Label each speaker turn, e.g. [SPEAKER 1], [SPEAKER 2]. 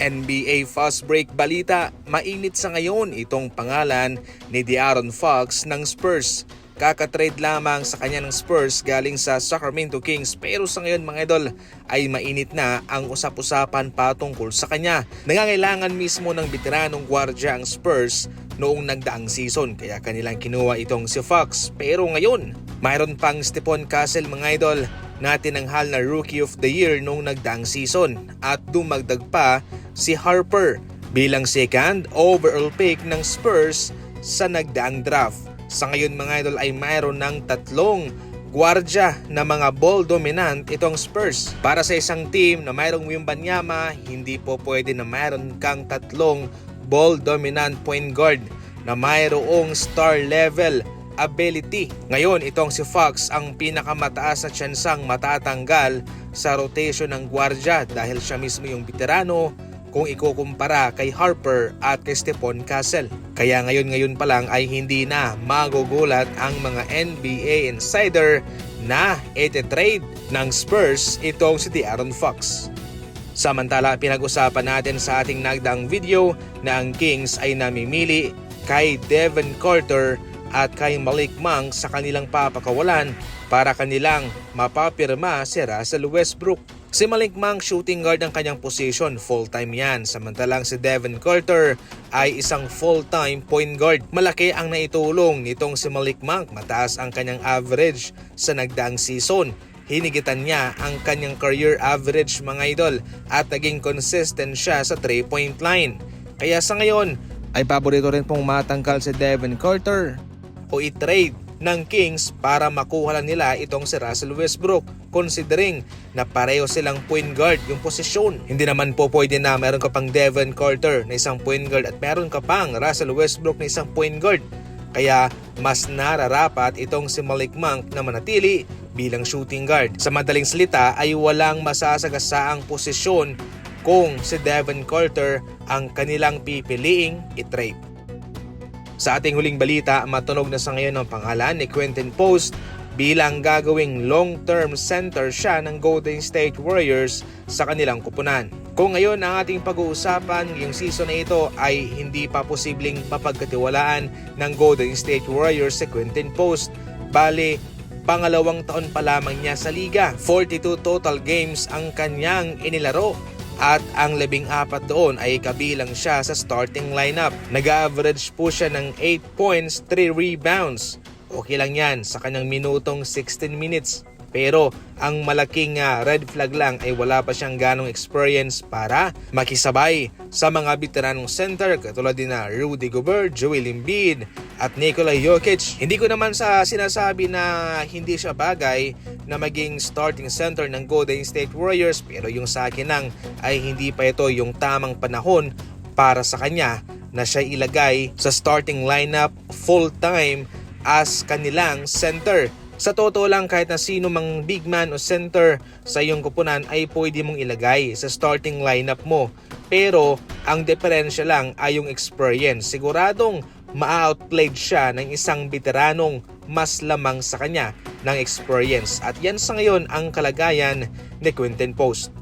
[SPEAKER 1] NBA Fast Break Balita, mainit sa ngayon itong pangalan ni De'Aaron Fox ng Spurs. Kakatrade lamang sa kanya ng Spurs galing sa Sacramento Kings pero sa ngayon mga idol ay mainit na ang usap-usapan patungkol sa kanya. Nangangailangan mismo ng veteranong gwardya ang Spurs noong nagdaang season kaya kanilang kinuha itong si Fox. Pero ngayon, mayroon pang Stephon Castle mga idol na tinanghal na Rookie of the Year noong nagdaang season at dumagdag pa si Harper bilang second overall pick ng Spurs sa nagdaang draft. Sa ngayon mga idol ay mayroon ng tatlong gwardya na mga ball dominant itong Spurs. Para sa isang team na mayroong Wimbanyama, hindi po pwede na mayroon kang tatlong ball dominant point guard na mayroong star level ability. Ngayon, itong si Fox ang pinakamataas na tsansang matatanggal sa rotation ng gwardya dahil siya mismo yung veterano kung ikukumpara kay Harper at kay Stephon Castle. Kaya ngayon-ngayon pa lang ay hindi na magugulat ang mga NBA insider na ete-trade ng Spurs itong si De'Aaron Fox. Samantala, pinag-usapan natin sa ating nagdang video na ang Kings ay namimili kay Devin Carter at kay Malik Monk sa kanilang papakawalan para kanilang mapapirma si Russell Westbrook. Si Malik Monk shooting guard ang kanyang position, full-time yan. Samantalang si Devin Carter ay isang full-time point guard. Malaki ang naitulong nitong si Malik Monk. Mataas ang kanyang average sa nagdaang season. Hinigitan niya ang kanyang career average mga idol at naging consistent siya sa 3-point line. Kaya sa ngayon ay paborito rin pong matangkal si Devin Carter o i-trade ng Kings para makuha lang nila itong si Russell Westbrook considering na pareho silang point guard yung posisyon. Hindi naman po pwede na meron ka pang Devin Carter na isang point guard at meron ka pang Russell Westbrook na isang point guard. Kaya mas nararapat itong si Malik Monk na manatili bilang shooting guard. Sa madaling salita ay walang masasagasaang posisyon kung si Devin Carter ang kanilang pipiliing i-trade. Sa ating huling balita, matunog na sa ngayon ang pangalan ni Quentin Post bilang gagawing long-term center siya ng Golden State Warriors sa kanilang kupunan. Kung ngayon ang ating pag-uusapan ngayong season na ito ay hindi pa posibleng mapagkatiwalaan ng Golden State Warriors si Quentin Post. Bale, pangalawang taon pa lamang niya sa liga. 42 total games ang kanyang inilaro at ang labing apat doon ay kabilang siya sa starting lineup. Nag-average po siya ng 8 points, 3 rebounds. Okay lang yan sa kanyang minutong 16 minutes. Pero ang malaking ah, red flag lang ay wala pa siyang ganong experience para makisabay sa mga veteranong center katulad din na Rudy Gobert, Joel Embiid at Nikola Jokic. Hindi ko naman sa sinasabi na hindi siya bagay na maging starting center ng Golden State Warriors pero yung sa akin lang ay hindi pa ito yung tamang panahon para sa kanya na siya ilagay sa starting lineup full-time as kanilang center. Sa totoo lang kahit na sino mang big man o center sa iyong kupunan ay pwede mong ilagay sa starting lineup mo. Pero ang diferensya lang ay yung experience. Siguradong ma-outplayed siya ng isang veteranong mas lamang sa kanya ng experience. At yan sa ngayon ang kalagayan ni Quinten Post.